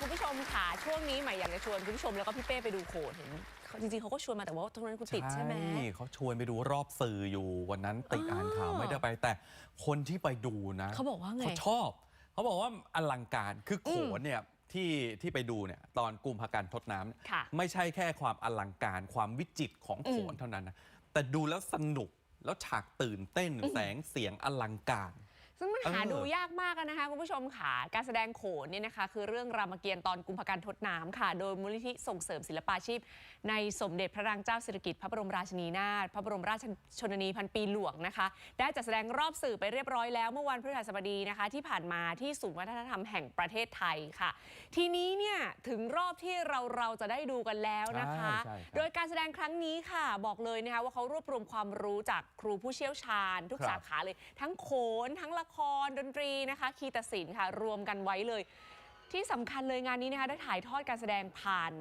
คุณผู้ชมค่ะ ช่วงนี้ใหม่อยากจะชวนคุณผู้ชมแล้วก็พี่เป้ไปดูโขนเห็นเขาจริงๆเขาก็ชวนมาแต่ว่าตรงนั้นคุณติดใช่ไหม เขาชวนไปดูรอบสื่ออยู่วันนั้นติดอ๋ออ่อ่านข่าวไม่ได้ไปแต่คนที่ไปดูนะเขาบอกว่าไงเขาชอบ เขาบอกว่าอลังการคือโขนเนี่ยที่ที่ไปดูเนี่ยตอนกุมภากันทดน้ำเนี่ยค่ะไม่ใช่แค่ความอลังการความวิจิตรของโขนอืมเท่านั้นนะแต่ดูแล้วสนุกแล้วฉากตื่นเต้นแสงเสียงอลังการซึ่งมัน หาเออดูยากมากอะนะคะคุณผู้ชมค่ะ การแสดงโขนเนี่ยนะคะ คือเรื่องรามเกียรติ์ตอนกุมภกันทดน้ำค่ะ โดยมูลนิธิส่งเสริมศิลปาชีพ ในสมเด็จพระนางเจ้าสิริกิติ์พระบรมราชินีนาถพระบรมราชชนนีพันปีหลวงนะคะ ได้จัดแสดงรอบสื่อไปเรียบร้อยแล้วเมื่อวันพฤหัสบดีนะคะ ที่ผ่านมาที่ศูนย์วัฒนธรรมแห่งประเทศไทยค่ะ ทีนี้เนี่ยถึงรอบที่เราเราจะได้ดูกันแล้วนะคะใช่ใช่ครับโดยการแสดงครั้งนี้ค่ะ บอกเลยนะคะว่าเขารวบรวมความรู้จากครูผู้เชี่ยวชาญ ทุกครับสาขาเลย ทั้งโขนทั้งละครดนตรีนะคะคีตศิลป์ค่ะรวมกันไว้เลย ที่สำคัญเลยงานนี้นะคะได้ถ่ายทอดการแสดงผ่าน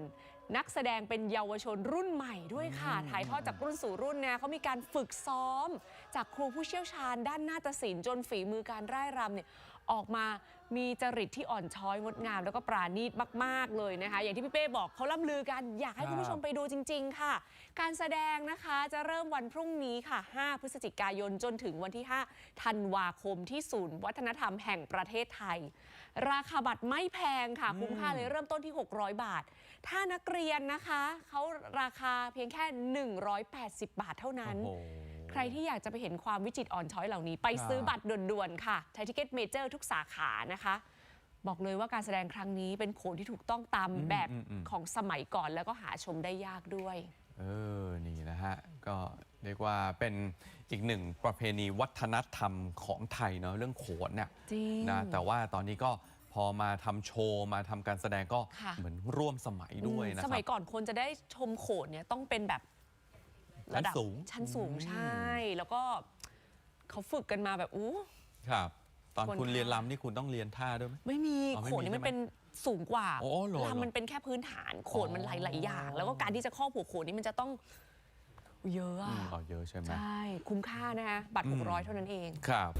นักแสดงเป็นเยาวชนรุ่นใหม่ด้วยค่ะ ถ่ายทอดจากรุ่นสู่รุ่นนะเขามีการฝึกซ้อม จากครูผู้เชี่ยวชาญด้านนาฏศิลป์จนฝีมือการร่ายรำเนี่ย ออกมามีจริตที่อ่อนช้อยงดงาม แล้วก็ปราณีตมาก ๆ เลยนะคะ อย่างที่พี่เป้บอกเขาล่ำลือกัน อยากให้คุณผู้ชมไปดูจริง ๆ ค่ะ การแสดงนะคะจะเริ่มวันพรุ่งนี้ค่ะ 5 พฤศจิกายนจนถึงวันที่ 5 ธันวาคมที่ศูนย์วัฒนธรรมแห่งประเทศไทย ราคาบัตรไม่แพงค่ะ คุ้มค่าเลยเริ่มต้นที่ 600 บาท ถ้านักเรียนนะคะเขาราคาเพียงแค่ 180 บาทเท่านั้น ใครที่อยากจะไปเห็นความวิจิตรอ่อนช้อยเหล่านี้ ไปซื้อบัตรด่วนๆค่ะไทยทิเก็ตเมเจอร์ทุกสาขานะคะ บอกเลยว่าการแสดงครั้งนี้เป็นโขนที่ถูกต้องตามแบบอืมอืมของสมัยก่อนแล้วก็หาชมได้ยากด้วย เออ นี่นะฮะ ก็เรียกว่าเป็นอีกหนึ่งประเพณีวัฒนธรรมของไทยเนาะเรื่องโขนเนี่ยจริงนะแต่ว่าตอนนี้ก็พอมาทำโชว์มาทำการแสดงก็ค่ะเหมือนร่วมสมัยด้วยนะสคมัรัยบก่อนคนจะได้ชมโขนเนี่ยต้องเป็นแบบ ชั้นสูง ชั้นสูงอืมใช่ แล้วก็เขาฝึกกันมาแบบอู้ ครับ ตอนควรคุณค่ะเรียนรำนี่คุณต้องเรียนท่าด้วยไหม ไม่มีอ๋อไม่โขนมีนี่มันใช่ไหมเป็นสูงกว่าโอ้เหรอลำมันเป็นแค่พื้นฐานโขนมันหลายๆอย่าง อ๋อ แล้วก็การที่จะครอบหัวโขนนี่มันจะต้องเยอะอือะมอ๋อเยอะใช่ไหม ใช่ คุ้มค่านะคะบัตรอืม 600 เท่านั้นเอง ครับ